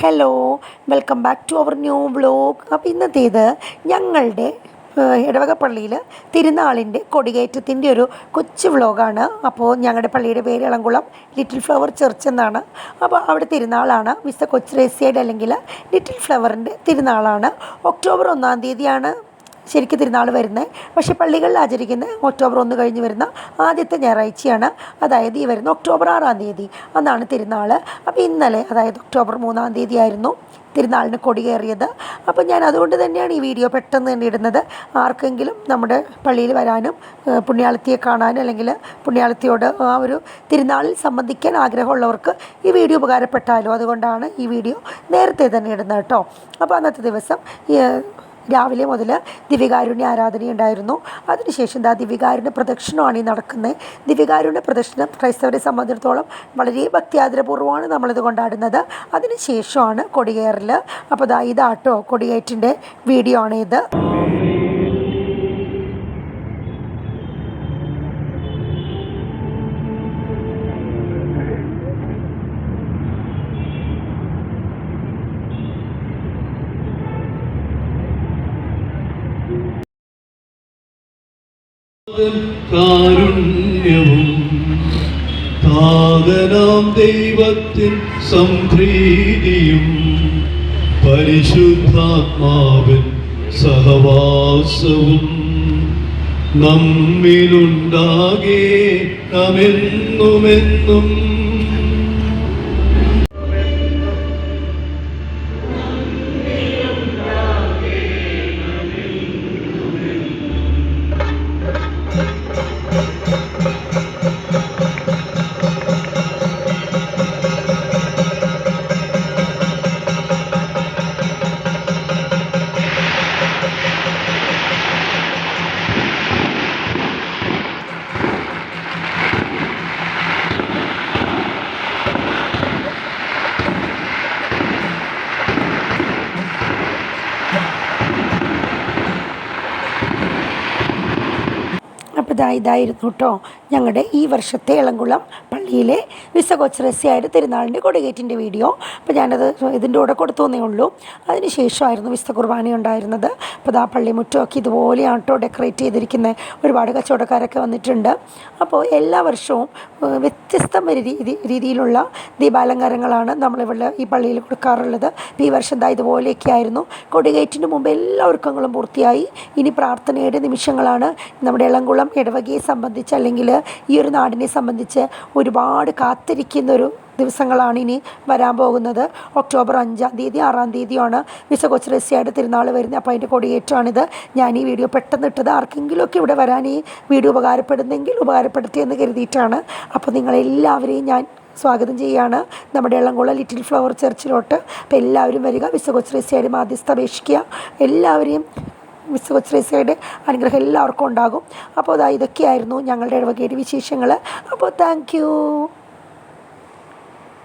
Hello welcome back to our new blog അപ്പോൾ ഇന്നത്തേത് ഞങ്ങളുടെ ഇടവക പള്ളിയിൽ തിരുനാളിന്റെ കൊടികയറ്റത്തിന്റെ ഒരു കൊച്ചു വ്ലോഗാണ് അപ്പോൾ ഞങ്ങളുടെ പള്ളിയുടെ പേര് ഇളംകുളം ലിറ്റിൽ ഫ്ലവർ ചർച്ച് എന്നാണ്. അപ്പോൾ അവിടെ തിരുനാളാണ്. മിസ്റ്റർ കൊച്ചുരേസിയുടെ അല്ലെങ്കിൽ ലിറ്റിൽ ഫ്ലവറിന്റെ തിരുനാളാണ്. ഒക്ടോബർ ഒന്നാം തീയതിയാണ്. ശരിക്കും തിരുനാൾ വരുന്നത് പക്ഷേ പള്ളികളിൽ ആചരിക്കുന്ന ഒക്ടോബർ ഒന്ന് കഴിഞ്ഞ് വരുന്ന ആദ്യത്തെ ഞായറാഴ്ചയാണ്. അതായത് ഈ വരുന്ന ഒക്ടോബർ ആറാം തീയതി അന്നാണ് തിരുനാൾ. അപ്പോൾ ഇന്നലെ അതായത് ഒക്ടോബർ മൂന്നാം തീയതി ആയിരുന്നു തിരുനാളിന് കൊടി കയറിയത് അപ്പോൾ ഞാൻ അതുകൊണ്ട് തന്നെയാണ് ഈ വീഡിയോ പെട്ടെന്ന് തന്നെ ഇടുന്നത്. ആർക്കെങ്കിലും നമ്മുടെ പള്ളിയിൽ വരാനും പുണ്യാളത്തിയെ കാണാനും അല്ലെങ്കിൽ പുണ്യാളത്തിയോട് ആ ഒരു തിരുനാളിൽ സംബന്ധിക്കാൻ ആഗ്രഹമുള്ളവർക്ക് ഈ വീഡിയോ ഉപകാരപ്പെട്ടാലോ? അതുകൊണ്ടാണ് ഈ വീഡിയോ നേരത്തെ തന്നെ ഇടുന്നത് കേട്ടോ. അപ്പോൾ അന്നത്തെ ദിവസം രാവിലെ മുതൽ ദിവ്യകാരുണ്യ ആരാധനയുണ്ടായിരുന്നു. അതിനുശേഷം ദാ ദിവ്യകാരുണ്യ പ്രദക്ഷിണമാണ് ഈ നടക്കുന്നത് ദിവ്യകാരുണ്യ പ്രദക്ഷിണം ക്രൈസ്തവരെ സംബന്ധിച്ചിടത്തോളം വളരെ ഭക്തിയാദരപൂർവമാണ് നമ്മളിത് കൊണ്ടാടുന്നത്. അതിനുശേഷമാണ് കൊടിയേറൽ അപ്പോൾ ദാ ഇതാട്ടോ കൊടിയേറ്റിന്റെ വീഡിയോ ആണ് ഇത് കാരുണ്യവും താതനാം ദൈവത്തിൻ സംപ്രീതിയും പരിശുദ്ധാത്മാവിൻ സഹവാസവും നമ്മിലുണ്ടാകേ നമെന്നുമെന്നും ഇതായിരുന്നു കേട്ടോ. ഞങ്ങളുടെ ഈ വർഷത്തെ ഇളംകുളം പള്ളിയിലെ വിശ്വകൊച്ചറസ്യായിട്ട് തിരുനാളിന്റെ കൊടികേറ്റിന്റെ വീഡിയോ. അപ്പോൾ ഞാനത് ഇതിന്റെ കൂടെ കൊടുത്തു എന്നേ ഉള്ളൂ. അതിന് ശേഷമായിരുന്നു വിസ്ത കുർബാന ഉണ്ടായിരുന്നത്. അപ്പോൾ ഇതാ പള്ളിമുറ്റമൊക്കെ ഇതുപോലെയാണ് കേട്ടോ ഡെക്കറേറ്റ് ചെയ്തിരിക്കുന്നത് ഒരുപാട് കച്ചവടക്കാരൊക്കെ വന്നിട്ടുണ്ട്. അപ്പോൾ എല്ലാ വർഷവും രീതി രീതിയിലുള്ള ദീപാലങ്കാരങ്ങളാണ് നമ്മളിവിടെ ഈ പള്ളിയിൽ കൊടുക്കാറുള്ളത്. അപ്പോൾ ഈ വർഷം ദാ ഇതുപോലെയൊക്കെ ആയിരുന്നു. കൊടികയറ്റിന് മുമ്പ് എല്ലാ ഒരുക്കങ്ങളും പൂർത്തിയായി. ഇനി പ്രാർത്ഥനയുടെ നിമിഷങ്ങളാണ് നമ്മുടെ ഇളംകുളം ഇടവകയെ സംബന്ധിച്ച് അല്ലെങ്കിൽ ഈ ഒരു നാടിനെ സംബന്ധിച്ച് ഒരുപാട് കാത്തിരിക്കുന്ന ഒരു ദിവസങ്ങളാണ് ഇനി വരാൻ പോകുന്നത്. ഒക്ടോബർ അഞ്ചാം തീയതി ആറാം തീയതിയാണ് വിശ കൊച്ചുരസ്യയുടെ തിരുനാൾ വരുന്നത്. അപ്പോൾ അതിന്റെ കൊടിയേറ്റമാണിത് ഞാൻ ഈ വീഡിയോ പെട്ടെന്ന് ഇട്ടത് ആർക്കെങ്കിലുമൊക്കെ ഇവിടെ വരാൻ ഈ വീഡിയോ ഉപകാരപ്പെടുന്നെങ്കിൽ ഉപകാരപ്പെടുത്തി എന്ന് കരുതിയിട്ടാണ്. അപ്പോൾ നിങ്ങളെല്ലാവരെയും ഞാൻ സ്വാഗതം ചെയ്യുകയാണ്. നമ്മുടെ ഇളംകുളം ലിറ്റിൽ ഫ്ലവർ ചർച്ചിലോട്ട്. അപ്പോൾ എല്ലാവരും വരിക. കൊച്ചുരസ്യയുടെ മാധ്യസ്ഥ അപേക്ഷിക്കുക. എല്ലാവരെയും മിസ് കൊച്ചുരേസയുടെ അനുഗ്രഹം എല്ലാവർക്കും ഉണ്ടാകും. അപ്പോൾ അതാ ഇതൊക്കെയായിരുന്നു ഞങ്ങളുടെ ഇടവകയുടെ വിശേഷങ്ങൾ. അപ്പോൾ താങ്ക് യു